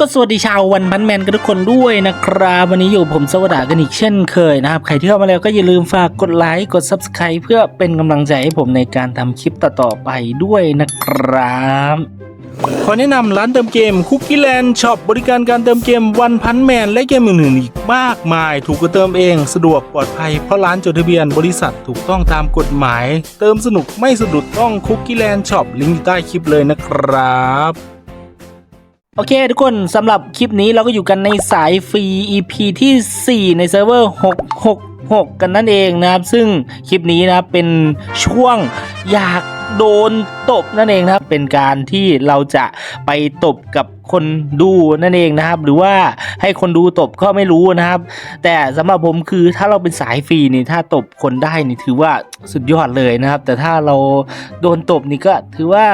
ก็สวัสดีชาววันพันแมนกันทุกคนด้วยนะครับ วันนี้อยู่ผมสวัสดากันอีกเช่นเคยนะครับ ใครที่เข้ามาแล้วก็อย่าลืมฝากกดไลค์กด Subscribe เพื่อเป็นกำลังใจให้ผมในการทำคลิปต่อๆไปด้วยนะครับขอแนะนำร้านเติมเกมคุกกี้แลนด์ช็อปบริการการเติมเกมวันพันแมนและเกมอื่นๆอีกมากมาย ถูกกว่าเติมเองสะดวกปลอดภัยเพราะร้านจดทะเบียนบริษัทถูกต้องตามกฎหมาย เติมสนุกไม่สะดุดต้องคุกกี้แลนด์ช็อปลิงก์ใต้คลิปเลยนะครับ โอเคทุกคนสำหรับคลิปนี้เราก็อยู่กันในสายฟรี EP ที่ 4 ในเซิร์ฟเวอร์ 666 กันนั่นเองนะครับ ซึ่งคลิปนี้นะครับเป็นช่วงอยากโดนตบนั่นเองนะครับ เป็นการที่เราจะไปตบกับคนดูนั่นเองนะครับ หรือว่าให้คนดูตบก็ไม่รู้นะครับ แต่สำหรับผมคือถ้าเราเป็นสายฟรีนี่ถ้าตบคนได้นี่ถือว่าสุดยอดเลยนะครับ แต่ถ้าเราโดนตบนี่ก็ถือว่า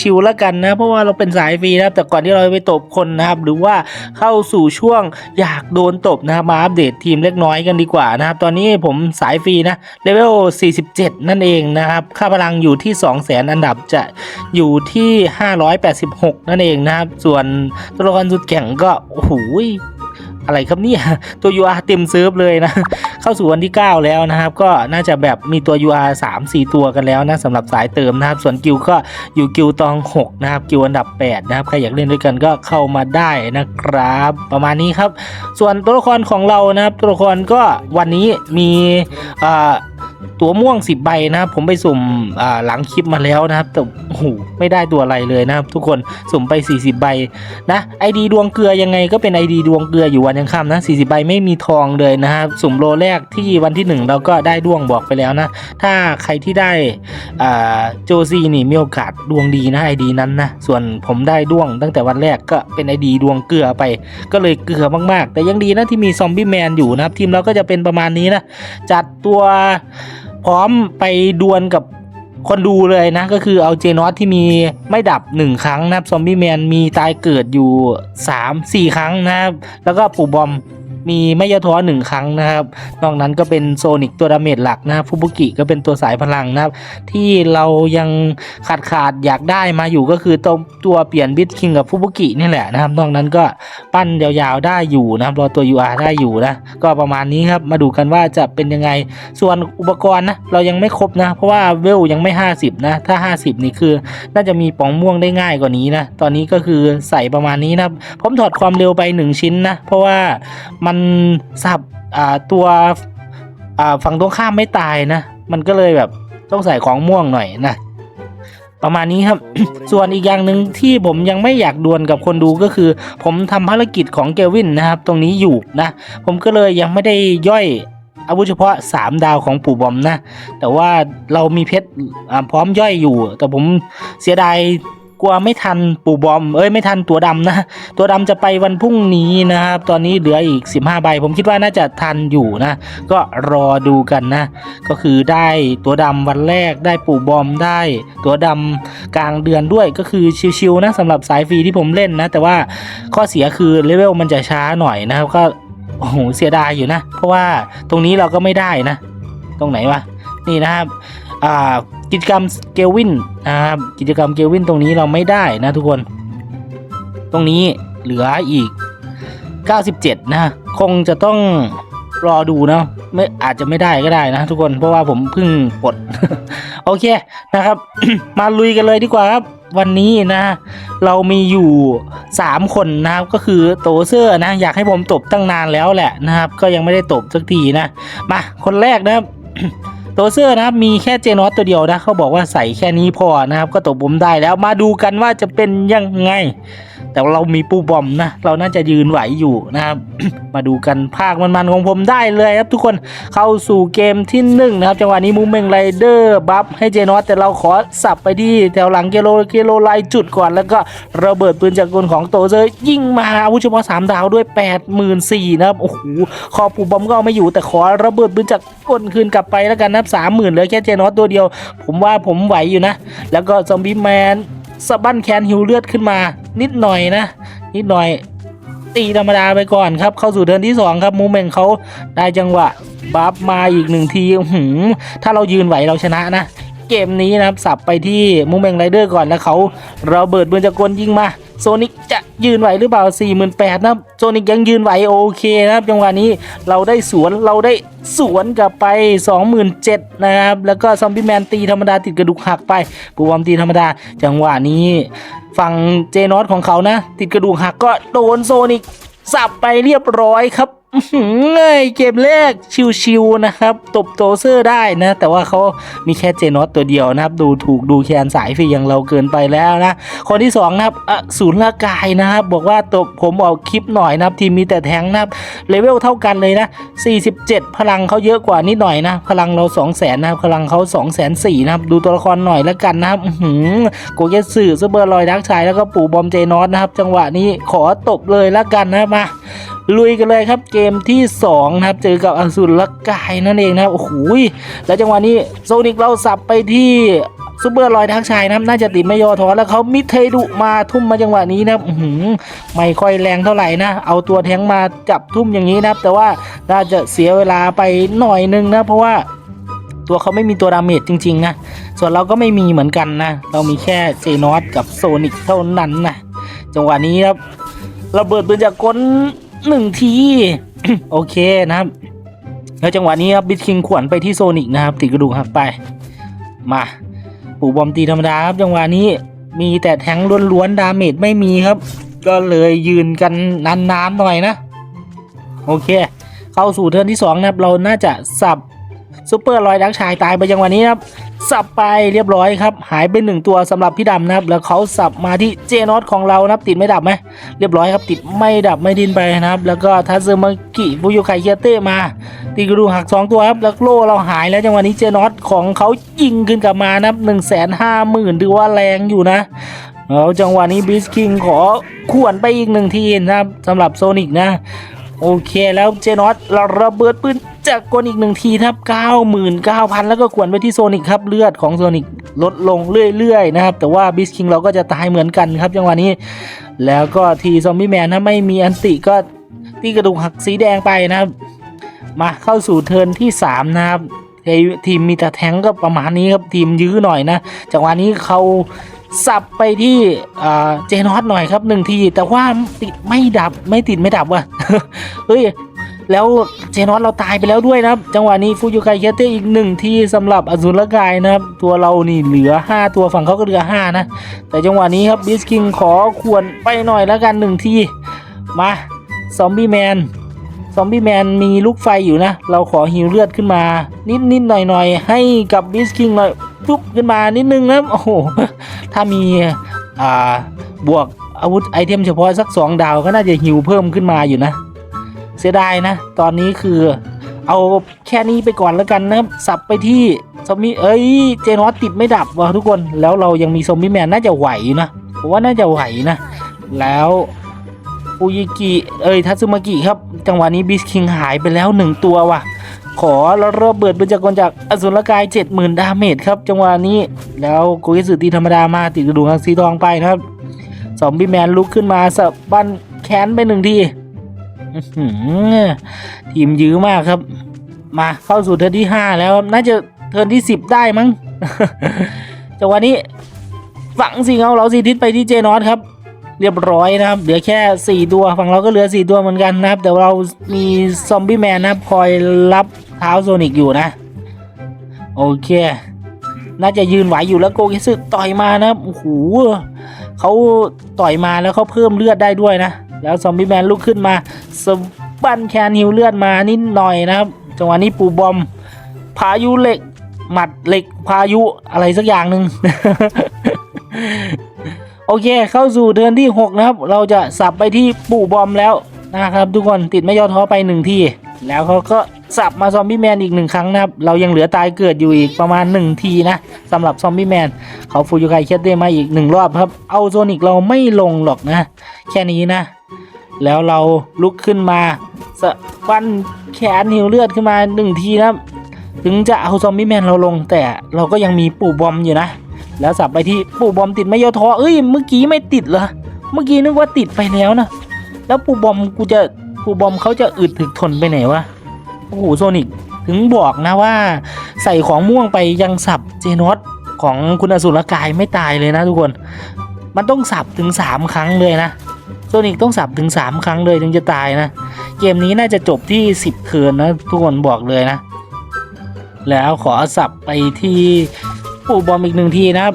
ชิวๆแล้วกันนะ เพราะว่าเราเป็นสายฟรีนะครับ แต่ก่อนที่เราจะไปตบคนนะครับ หรือว่าเข้าสู่ช่วงอยากโดนตบนะครับมาอัปเดตทีมเล็กน้อยกันดีกว่านะครับ ตอนนี้ผมสายฟรีนะเลเวล 47 นั่นเองนะครับ ค่าพลังอยู่ที่ 200,000อันดับจะอยู่ที่ 586 นั่นเองนะครับ ส่วนตัวละครสุดแข็งก็โอ้โห อะไรครับเนี่ยตัว UR เต็มเซิร์ฟเลยนะ เข้าสู่วันที่ 9 แล้วนะครับ ก็น่าจะแบบมีตัว UR 3 4 ตัวกันแล้วนะสำหรับสายเติมนะครับ ส่วนกิวก็อยู่กิวตอง 6 นะครับ กิวอันดับ 8 นะครับ ใครอยากเล่นด้วยกันก็เข้ามาได้นะครับ ประมาณนี้ครับ ส่วนตัวละครของเรานะครับ ตัวละครก็วันนี้มีอ่า ตัวม่วง 10 ใบนะครับ ผมไปสุ่มอ่าหลังคลิปมาแล้วนะครับ แต่โอ้โหไม่ได้ตัวอะไรเลยนะครับ ทุกคนสุ่มไป 40 ใบนะไอดีดวงเกลือยังไงก็เป็นไอดีดวงเกลืออยู่วันยังค่ำนะ 40 ใบไม่มีทองเลยนะครับสุ่มโลแรกที่วันที่หนึ่งเราก็ได้ดวงบอกไปแล้วนะ ถ้าใครที่ได้โจซีนี่มีโอกาสดวงดีนะไอดีนั้นนะส่วนผมได้ดวงตั้งแต่วันแรกก็เป็นไอดีดวงเกลือไป ก็เลยเกลือมากๆ แต่ยังดีนะที่มีซอมบี้แมนอยู่นะครับทีมเราก็จะเป็นประมาณนี้นะจัดตัว พร้อมไปดวลกับคนดูเลยนะ ก็คือเอาเจนอสที่มีไม่ดับ 1 ครั้งนะครับ ซอมบี้แมนมีตายเกิดอยู่ 3 4 ครั้งนะครับ แล้วก็ปู่บอม มีไม่ยะท้อหนึ่งครั้งนะครับ นอกนั้นก็เป็นโซนิกตัวดาเมจหลักนะครับฟูบุกิก็เป็นตัวสายพลังนะครับ ที่เรายังขาดขาดอยากได้มาอยู่ก็คือตัวตัวเปลี่ยนบิทคิงกับฟูบุกินี่แหละนะครับ นอกนั้นก็ปั้นยาวๆได้อยู่นะครับรอตัว UR ได้อยู่นะ ก็ประมาณนี้ครับมาดูกันว่าจะเป็นยังไง ส่วนอุปกรณ์นะเรายังไม่ครบนะ เพราะว่าเวลยังไม่ 50 นะ ถ้า 50 นี่คือ น่าจะมีป๋องม่วงได้ง่ายกว่านี้นะตอนนี้ก็คือใส่ประมาณนี้นะผมถอดความเร็วไป 1 ชิ้นนะเพราะว่ามันสับอ่าตัวอ่าฝั่งตรงข้ามไม่ตายนะ มันก็เลยแบบต้องใส่ของม่วงหน่อยนะ ประมาณนี้ครับ ส่วนอีกอย่างหนึ่งที่ผมยังไม่อยากดวลกับคนดูก็คือ ผมทำภารกิจของเกวินนะครับ ตรงนี้อยู่นะ ผมก็เลยยังไม่ได้ย่อยอาวุธเฉพาะ 3 ดาวของปู่บอมนะ แต่ว่าเรามีเพชรพร้อมย่อยอยู่ แต่ผมเสียดาย กลัวไม่ทันปู่บอม เอ้ยไม่ทันตัวดำนะ ตัวดำจะไปวันพรุ่งนี้นะครับ ตอนนี้เหลืออีก 15 ใบ ผมคิดว่าน่าจะทันอยู่นะ ก็รอดูกันนะ ก็คือได้ตัวดำวันแรกได้ปู่บอมได้ ตัวดำกลางเดือนด้วยก็คือชิวๆนะสำหรับสายฟรีที่ผมเล่นนะ แต่ว่าข้อเสียคือเลเวลมันจะช้าหน่อยนะครับ ก็โอ้โหเสียดายอยู่นะ เพราะว่าตรงนี้เราก็ไม่ได้นะ ตรงไหนวะนี่นะครับอ่า กิจกรรมเกลวินนะครับกิจกรรมเกลวินตรงนี้เราไม่ได้นะทุกคน ตรงนี้เหลืออีก 97 นะ คงจะต้องรอดูนะไม่อาจจะไม่ได้ก็ได้นะทุกคนเพราะว่าผมเพิ่งปลดโอเคนะครับ มาลุยกันเลยดีกว่าครับ วันนี้นะ เรามีอยู่ 3 คนนะครับก็คือโตเซอร์นะ อยากให้ผมตบตั้งนานแล้วแหละนะครับ ก็ยังไม่ได้ตบสักทีนะ มาคนแรกนะครับ โตเซอร์นะครับมีแค่เจนอสตัวเดียวนะเขาบอกว่าใส่แค่นี้พอนะครับก็ตบผมได้แล้วมาดูกันว่าจะเป็นยังไง แต่เรามีปูบอมนะ เราน่าจะยืนไหวอยู่นะครับ มาดูกันภาคมันๆของผมได้เลยครับทุกคนเข้าสู่เกมที่หนึ่งนะครับจังหวะนี้มูเมงไรเดอร์บัฟให้เจนอสแต่เราขอสับไปที่แถวหลังเกโลเกโลไลจุดก่อน แล้วก็ระเบิดปืนจากกลของโตเซอร์ยิงมาอาวุธเฉพาะ3ดาวด้วย 8 4 0 0 0นะครับโอ้โหคอปูบอมก็เอาไม่อยู่แต่ขอระเบิดปืนจากกลคืนกลับไปแล้วกันนะครับสามหมื่นเหลือแค่เจนอสตัวเดียว ผมว่าผมไหวอยู่นะ แล้วก็ซอมบี้แมน สะบั้นแคนหิวเลือดขึ้นมา นิดหน่อยนะ นิดหน่อยตีธรรมดาไปก่อนครับ เข้าสู่เดินที่ 2 ครับมูเมนเขาได้จังหวะบัฟมาอีกหนึ่งทีหืมถ้าเรายืนไหวเราชนะนะ เกมนี้นะครับสับไปที่มูเมงไรเดอร์ก่อนแล้วเขาเราเบิดปืนจะกรกลยิงมา โซนิกจะยืนไหวหรือเปล่า 48,000นะโซนิกยังยืนไหวโอเคนะครับจังหวะนี้เราได้สวนเราได้สวนกลับไป 27,000นะครับแล้วก็ซอมบี้แมนตีธรรมดาติดกระดูกหักไปปูวอมตีธรรมดา จังหวะนี้ฝั่งเจนอตของเขานะ ติดกระดูกหักก็โดนโซนิกสับไปเรียบร้อยครับเอ้ยเกมแรกชิวๆนะครับ ตบโตเซอร์ได้นะ แต่ว่าเขามีแค่เจนอตตัวเดียวนะครับ ดูถูกดูแคนสายฟรีอย่างเราเกินไปแล้วนะ คนที่สองนะครับอสูรละกายนะครับ บอกว่าตบผมออกคลิปหน่อยนะครับ ทีมมีแต่แทงนะครับเลเวลเท่ากันเลยนะ 47 พลังเขาเยอะกว่านิดหน่อยนะ พลังเรา 2 0 0 0 0นนะครับพลังเขา2 4 0 0 0นะครับ ดูตัวละครหน่อยแล้วกันนะครับหือโกเกสึซูเปอร์ลอยดักชายแล้วก็ปู่บอมเจนอสนะครับ จังหวะนี้ขอตบเลยแล้วกันนะมา ลุยกันเลยครับเกมที่2นะครับเจอกับอสูรลกายนั่นเองนะครับโอ้โหแล้วจังหวะนี้โซนิกเราสับไปที่ซูเปอร์ลอยทักชายนะครับน่าจะติดไม่ยอท้อแล้วเขามิเทดุมาทุ่มมาจังหวะนี้นะครับอื้อหือไม่ค่อยแรงเท่าไหร่นะ เอาตัวแทงมาจับทุ่มอย่างนี้นะครับ แต่ว่าน่าจะเสียเวลาไปหน่อยนึงนะ เพราะว่าตัวเขาไม่มีตัวดาเมจจริง ๆ นะ ส่วนเราก็ไม่มีเหมือนกันนะ เรามีแค่เจนอสกับโซนิกเท่านั้นนะจังหวะนี้ครับระเบิดปืนจากกล หนึ่งที โอเคนะครับแล้วจังหวะนี้ครับบิทคิงขวนไปที่โซนิกนะครับ ติดกระดูกหักไป มาปู่บอมตีธรรมดาครับจังหวะนี้มีแต่แทงล้วนๆดาเมจไม่มีครับ ก็เลยยืนกันนานๆหน่อยนะ โอเค เข้าสู่เทิร์นที่ 2 นะครับ เราน่าจะสับ ซูเปอร์ลอยดักชายตายไปจังวะนี้นะครับสับไปเรียบร้อยครับ หายไปหนึ่งตัวสำหรับพี่ดำนะครับ แล้วเขาสับมาที่เจนอตของเรานะครับ ติดไม่ดับไหมเรียบร้อยครับ ติดไม่ดับไม่ดินไปนะครับ แล้วก็ทัซเซอร์มากิฟูยุไคเคียเต้มาตีกระดูกหัก 2 ตัวครับ แล้วโล่เราหายแล้วจังหวะนี้เจนอตของเขายิงขึ้นกลับมานะครับหนึ่งแสนห้าหมื่นถือว่าแรงอยู่นะแล้วจังหวะนี้บิสคิงขอขวนไปอีกหนึ่งทีนะครับสำหรับโซนิกนะ โอเคแล้วเจนอตเราระเบิดปืนจากกลอีกหนึ่งทีครับ99,000 แล้วก็ขวนไปที่โซนิกครับเลือดของโซนิกลดลงเรื่อยๆนะครับ แต่ว่าบิสคิงเราก็จะตายเหมือนกันครับจังหวะนี้ แล้วก็ทีซอมบี้แมนถ้าไม่มีอันติก็ตีกระดูกหักสีแดงไปนะครับ มาเข้าสู่เทิร์นที่ 3 นะครับไอทีมมีแต่แทงก็ประมาณนี้ครับทีมยื้อหน่อยนะจังหวะนี้เขา สับไปที่เจนอตหน่อยครับหนึ่งที แต่ว่าติดไม่ดับไม่ติดไม่ดับว่ะเฮ้ยแล้วเจนอตเราตายไปแล้วด้วยนะครับ จังหวะนี้ฟูยูไคเคเตอีกหนึ่งทีสำหรับอสูรกายนะครับ ตัวเรานี่เหลือ 5 ตัวฝั่งเขาก็เหลือ 5 นะ แต่จังหวะนี้ครับบิสคิงขอขวนไปหน่อยแล้วกันหนึ่งที มาซอมบี้แมนซอมบี้แมนมีลูกไฟอยู่นะ เราขอฮิวเลือดขึ้นมา นิดนิดหน่อยหน่อยให้กับบิสคิงหน่อย ปุ๊บขึ้นมานิดนึงนะโอ้โหถ้ามีอ่าบวกอาวุธไอเทมเฉพาะสักสองดาวก็น่าจะฮิวเพิ่มขึ้นมาอยู่นะ เสียดายนะ ตอนนี้คือเอาแค่นี้ไปก่อนแล้วกันนะสับไปที่ซอมบี้เอ้ยเจนอสติดไม่ดับว่ะทุกคนแล้วเรายังมีซอมบี้แมนน่าจะไหวนะผมว่าน่าจะไหวนะ แล้วอุยกิเอ้ยทัตสึมากิครับ จังหวะนี้บิสคิงหายไปแล้วหนึ่งตัวว่ะ ขอแล้วระเบิดบรรจากรจากอสูรกาย 70,000 ดาเมจครับ จังหวะนี้แล้วโกเกสึตีธรรมดามาติดกระดูกสีทองไปนะครับซอมบี้แมนลุกขึ้นมาสะบันแขนไปหนึ่งทีทีมยื้อมากครับ มาเข้าสู่เทิร์นที่ 5 แล้วครับน่าจะเทิร์นที่ 10 ได้มั้งจังหวะนี้ฝังสิงเอาเราสีทิศไปที่เจนอสครับ เรียบร้อยนะครับ เหลือแค่ 4 ตัวฝั่งเราก็เหลือ 4 ตัวเหมือนกันนะครับ แต่เรามีซอมบี้แมนนะครับ คอยรับ เท้าโซนิกอยู่นะ โอเค น่าจะยืนไหวอยู่แล้วโกกิสึต่อยมานะโอ้โหเขาต่อยมาแล้วเขาเพิ่มเลือดได้ด้วยนะ แล้วซอมบี้แมนลุกขึ้นมาสบันแคนฮิวเลือดมานิดหน่อยนะครับจังหวะนี้ปูบอม พายุเหล็ก หมัดเหล็กพายุอะไรสักอย่างหนึ่งโอเคเข้าสู่เดือนที่ 6 นะครับ เราจะสับไปที่ปู่บอมแล้วนะครับ ทุกคนติดไม่ย่อท้อไปหนึ่งที่ แล้วเขาก็ สับมาซอมบี้แมนอีกหนึ่งครั้งนะครับ เรายังเหลือตายเกิดอยู่อีกประมาณ 1 ทีนะสำหรับซอมบี้แมนเขาฟูยูไคเคสเดมาอีกหนึ่งรอบครับ เอาโซนิกเราไม่ลงหรอกนะ แค่นี้นะ แล้วเราลุกขึ้นมาสะฟันแขนหิวเลือดขึ้นมาหนึ่งทีนะถึงจะเอาซอมบี้แมนเราลง แต่เราก็ยังมีปู่บอมอยู่นะ แล้วสับไปที่ปู่บอมติดไม่ยอทอเอ้ยเมื่อกี้ไม่ติดเหรอเมื่อกี้นึกว่าติดไปแล้วนะแล้วปู่บอมกูจะปู่บอมเขาจะอึดถึกทนไปไหนวะ โอ้โหโซนิกถึงบอกนะว่าใส่ของม่วงไปยังสับเจนอสของคุณอสุรกายไม่ตายเลยนะทุกคน มันต้องสับถึง 3 ครั้งเลยนะโซนิกต้องสับถึง 3 ครั้งเลยถึงจะตายนะ เกมนี้น่าจะจบที่ 10เทิร์นนะทุกคนบอกเลยนะ แล้วขอสับไปที่ปูบอมอีกหนึ่งทีนะครับ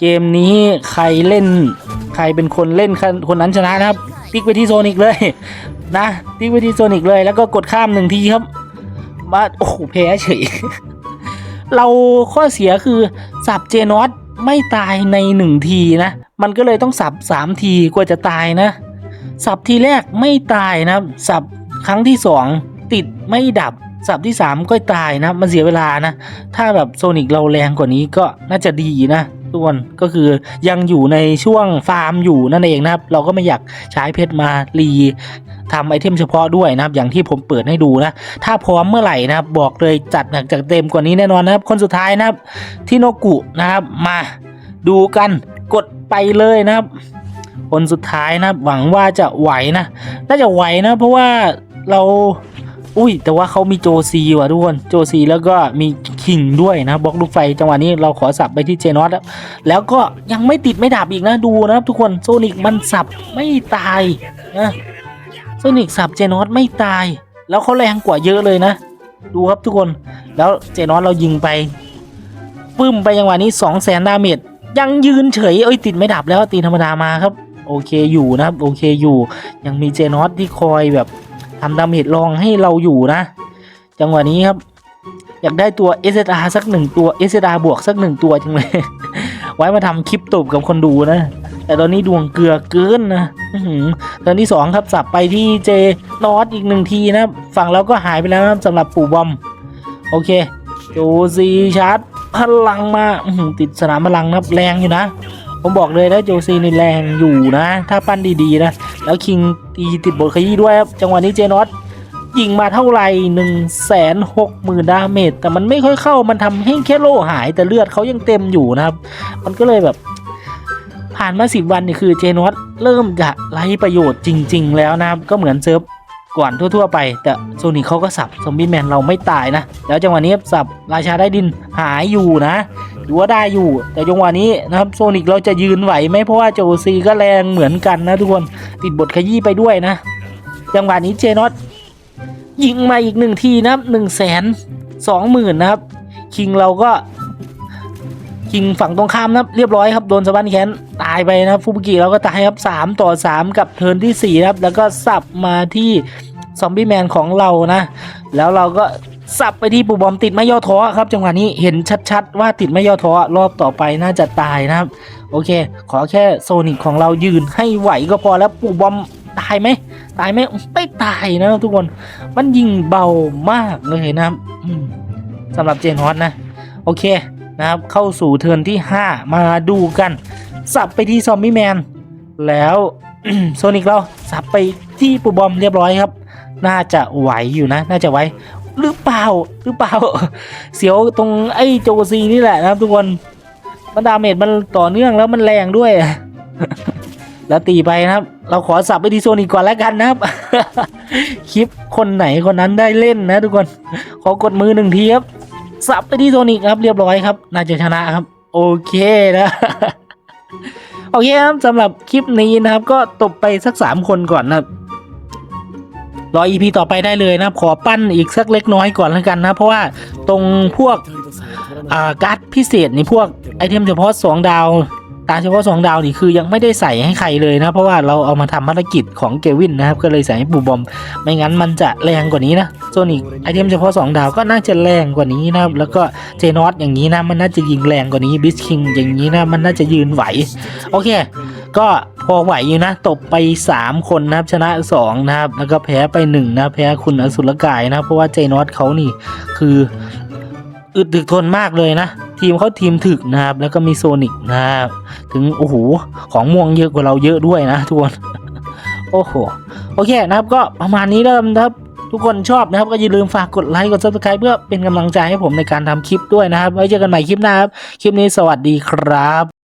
เกมนี้ใครเล่น ใครเป็นคนเล่นคนนั้นชนะนะครับ ติ๊กไปที่โซนิกเลยนะติ๊กไปที่โซนิกเลยแล้วก็กดข้ามหนึ่งทีครับ มาโอ้โหแพ้เฉย เราข้อเสียคือสับเจนอตไม่ตายในหนึ่งทีนะ มันก็เลยต้องสับสามทีกว่าจะตายนะ สับทีแรกไม่ตายนะ สับครั้งที่สองติดไม่ดับ สับที่สามก็ตายนะ มันเสียเวลานะ ถ้าแบบโซนิกเราแรงกว่านี้ก็น่าจะดีนะ ทุกคนก็คือยังอยู่ในช่วงฟาร์มอยู่นั่นเองนะครับ เราก็ไม่อยากใช้เพชรมารีทำไอเทมเฉพาะด้วยนะครับ อย่างที่ผมเปิดให้ดูนะ ถ้าพร้อมเมื่อไหร่นะครับ บอกเลยจัดหนักจัดเต็มกว่านี้แน่นอนนะครับ คนสุดท้ายนะครับ ที่โนกุนะครับ มาดูกันกดไปเลยนะครับ คนสุดท้ายนะหวังว่าจะไหวนะ น่าจะไหวนะ เพราะว่าเรา อุ้ย แต่ว่าเขามีโจซีว่ะทุกคนโจซีแล้วก็มีคิงด้วยนะบล็อกลูกไฟจังหวะนี้เราขอสับไปที่เจนอสแล้วแล้วก็ยังไม่ติดไม่ดับอีกนะดูนะครับทุกคนโซนิกมันสับไม่ตายนะโซนิกสับเจนอสไม่ตาย แล้วเขาแรงกว่าเยอะเลยนะ ดูครับทุกคนแล้วเจนอสเรายิงไปปึ้มไปจังหวะนี้2 0 0แสนดาเมจยังยืนเฉยเอ้ยติดไม่ดับแล้วตีธรรมดามาครับ โอเคอยู่นะครับโอเคอยู่ ยังมีเจนอสที่คอยแบบ ทำดาเมจรองให้เราอยู่นะ จังหวะนี้ครับ อยากได้ตัว SSR สักหนึ่งตัว SSR บวกสักหนึ่งตัวจังเลย ไว้มาทำคลิปตบกับคนดูนะ แต่ตอนนี้ดวงเกลือเกินนะตอนที่สองครับสับไปที่เจนอตอีกหนึ่งทีนะฝั่งเราก็หายไปแล้วนะสำหรับปู่บอม โอเคโจซีชาร์จพลังมาติดสนามพลังนะแรงอยู่นะ ผมบอกเลยนะโจซีนี่แรงอยู่นะ ถ้าปั้นดีๆนะ แล้วคิงตีติดบทขยี้ด้วยครับจังหวะนี้เจนอตยิงมาเท่าไหร่หนึ่งแสนหกหมื่นดาเมจแต่มันไม่ค่อยเข้ามันทำให้แค่โล่หายแต่เลือดเขายังเต็มอยู่นะครับ มันก็เลยแบบผ่านมาสิบวันนี่คือเจนอตเริ่มจะไร้ประโยชน์จริง ๆ แล้วนะครับ ก็เหมือนเซิร์ฟก่อนทั่ว ๆ ไป แต่โซนิคเขาก็สับซอมบี้แมนเราไม่ตายนะ แล้วจังหวะนี้สับราชาได้ดินหายอยู่นะ หรือว่าได้อยู่ แต่จังหวะนี้นะครับโซนิคเราจะยืนไหวไหมเพราะว่าโจซีก็แรงเหมือนกันนะทุกคนติดบทขยี้ไปด้วยนะ จังหวะนี้เจนอตยิงมาอีกหนึ่งทีนะครับหนึ่งแสนสองหมื่นนะครับ คิงเราก็ คิงฝั่งตรงข้ามนะครับ เรียบร้อยครับโดนสะบันแขนตายไปนะครับฟูบุกิเราก็ตายครับสามต่อสามกับเทิร์นที่สี่นะครับ แล้วก็สับมาที่ซอมบี้แมนของเรานะ แล้วเราก็ สับไปที่ปูบอมติดไม่ย่อท้อครับ จังหวะนี้เห็นชัดๆ ว่าติดไม่ย่อท้อรอบต่อไปน่าจะตายนะครับ โอเค ขอแค่โซนิกของเรายืนให้ไหวก็พอแล้วปูบอมตายไหมตายไหมไม่ตายนะทุกคน มันยิงเบามากเลยนะครับสำหรับเจนฮอตนะ โอเคนะครับ เข้าสู่เทิร์นที่ 5 มาดูกัน สับไปที่ซอมบี้แมน แล้วโซนิกเราสับไปที่ปูบอมเรียบร้อยครับ น่าจะไหวอยู่นะ น่าจะไหว หรือเปล่าหรือเปล่า เสียวตรงไอ้โจซีนี่แหละนะครับ ทุกคนมันดาเมจมันต่อเนื่องแล้วมันแรงด้วย แล้วตีไปนะครับ เราขอสับไปที่โซนิกก่อนแล้วกันนะครับ คลิปคนไหนคนนั้นได้เล่นนะ ทุกคนขอกดมือหนึ่งทีครับสับไปที่โซนิกครับเรียบร้อยครับ น่าจะชนะครับ โอเคนะโอเคครับสำหรับคลิปนี้นะครับ ก็ตบไปสักสามคนก่อนนะครับ รออีพีต่อไปได้เลยนะขอปั้นอีกสักเล็กน้อยก่อนแล้วกันนะ เพราะว่าตรงพวกอ่าการ์ดพิเศษนี่พวกไอเทมเฉพาะ 2 ดาว ตาเฉพาะ2ดาวนี่คือยังไม่ได้ใส่ให้ใครเลยนะ เพราะว่าเราเอามาทำภารกิจของเกวินนะครับ ก็เลยใส่ให้ปูบอม ไม่งั้นมันจะแรงกว่านี้นะส่วนอีกไอเทมเฉพาะ2ดาวก็น่าจะแรงกว่านี้นะครับ แล้วก็เจนอสอย่างนี้นะ มันน่าจะยิงแรงกว่านี้บิสคิงอย่างนี้นะ มันน่าจะยืนไหว โอเค ก็พอไหวอยู่นะ ตบไป 3 คนนะครับ ชนะ 2 นะครับ แล้วก็แพ้ไป1นะ แพ้คุณอสุรกายนะ เพราะว่าเจนอสเขานี่คืออึดถึกทนมากเลยนะ ทีมเขาทีมถึกนะครับ แล้วก็มีโซนิกนะครับถึงโอ้โหของม่วงเยอะกว่าเราเยอะด้วยนะทุกคนโอ้โหโอเคนะครับก็ประมาณนี้เริ่มนะครับทุกคนชอบนะครับก็อย่าลืมฝากกดไลค์กด subscribe เพื่อเป็นกำลังใจให้ผมในการทำคลิปด้วยนะครับไว้เจอกันใหม่คลิปหน้าครับ คลิปนี้สวัสดีครับ